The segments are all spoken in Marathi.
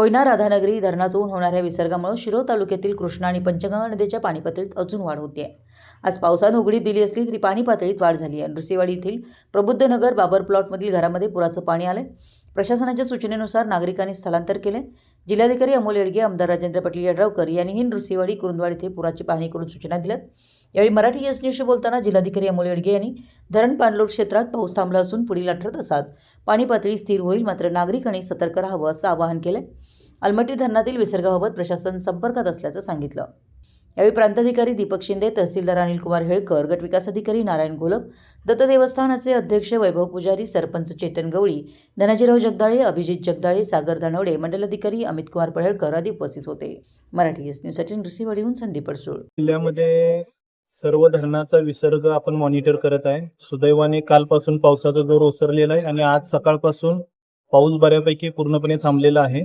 कोयना राधानगरी धरणातून होणाऱ्या विसर्गामुळे शिरोळ तालुक्यातील कृष्णा आणि पंचगंगा नदीच्या पाणी पातळीत अजून वाढ होते आज पावसानं उघडीप दिली असली तरी पाणी पातळीत वाढ झाली आहे. नृसिंहवाडी येथील प्रबुद्धनगर बाबर प्लॉटमधील घरामध्ये पुराचं पाणी आलंय. प्रशासनाच्या सूचनेनुसार नागरिकांनी स्थलांतर केले जिल्हाधिकारी अमोल येडगे आमदार राजेंद्र पाटील यड्रावकर यांनीही नृसिंहवाडी कुरुंदवाड येथे पुराची पाहणी करून सूचना दिल्यात. यावेळी मराठी एस न्यूजशी बोलताना जिल्हाधिकारी अमोल येडगे यांनी धरण पाणलोट क्षेत्रात पाऊस थांबला असून पुढील अठरा तासात पाणी पातळी स्थिर होईल मात्र नागरिकांनी सतर्क राहावं असं आवाहन केलं अलमट्टी धरणातील विसर्गाबाबत प्रशासन संपर्कात असल्याचं सांगितलं. यावेळी प्रांताधिकारी दीपक शिंदे तहसीलदार अनिल कुमार हेळकर गटविकास अधिकारी नारायण घोलप दत्त देवस्थानाचे अध्यक्ष वैभव पुजारी सरपंच चेतन गवळी धनाजीराव जगदाळे अभिजित जगदाळे सागर धानवडे मंडलाधिकारी अमित कुमार पडळकर आदी उपस्थित होते. मराठी एस न्यूजसाठी नृसिंहवाडीहून संदीप पडसूळ. जिल्ह्यामध्ये सर्व धरणाचा विसर्ग आपण मॉनिटर करत आहे. सुदैवाने कालपासून पावसाचा जोर ओसरलेला आहे आणि आज सकाळपासून पाऊस बऱ्यापैकी पूर्णपणे थांबलेला आहे.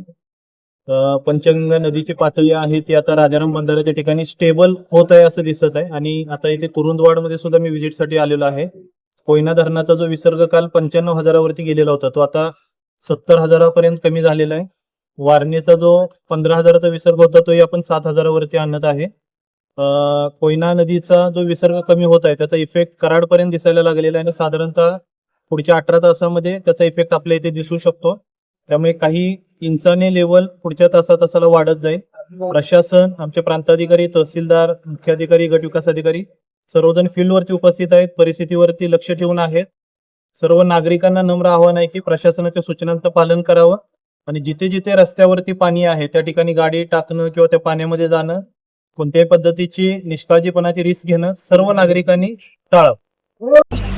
पंचगंगा नदीची पातळी आहे ती आता राजाराम बंधाऱ्याच्या ठिकाणी स्टेबल होत आहे असं दिसत आहे. आणि आता इथे कुरुंदवाडमध्ये सुद्धा मी व्हिजिटसाठी आलेलो आहे. कोयना धरणाचा जो विसर्ग काल पंच्याण्णव हजारावरती गेलेला होता तो आता सत्तर हजारापर्यंत कमी झालेला आहे. वारणीचा जो पंधरा हजाराचा विसर्ग होता तोही आपण सात हजारावरती आणत आहे. कोयना नदीचा जो विसर्ग कमी होत आहे त्याचा इफेक्ट कराडपर्यंत दिसायला लागलेला आहे. आणि साधारणतः पुढच्या अठरा तासामध्ये त्याचा इफेक्ट आपल्या इथे दिसू शकतो. त्यामुळे काही इंचाने लेवल पुढच्या तासा तासाला वाढत जाईल. प्रशासन आमचे प्रांताधिकारी तहसीलदार मुख्याधिकारी गट विकास अधिकारी सर्वजण फील्डवरती उपस्थित आहेत. परिस्थितीवरती लक्ष ठेवून आहेत. सर्व नागरिकांना नम्र आव्हान आहे की प्रशासनाच्या सूचनांचं पालन करावं आणि जिथे जिथे रस्त्यावरती पाणी आहे त्या ठिकाणी गाडी टाकणं किंवा त्या पाण्यामध्ये जाणं कोणत्याही पद्धतीची निष्काळजीपणाची रिस्क घेणं सर्व नागरिकांनी टाळावं.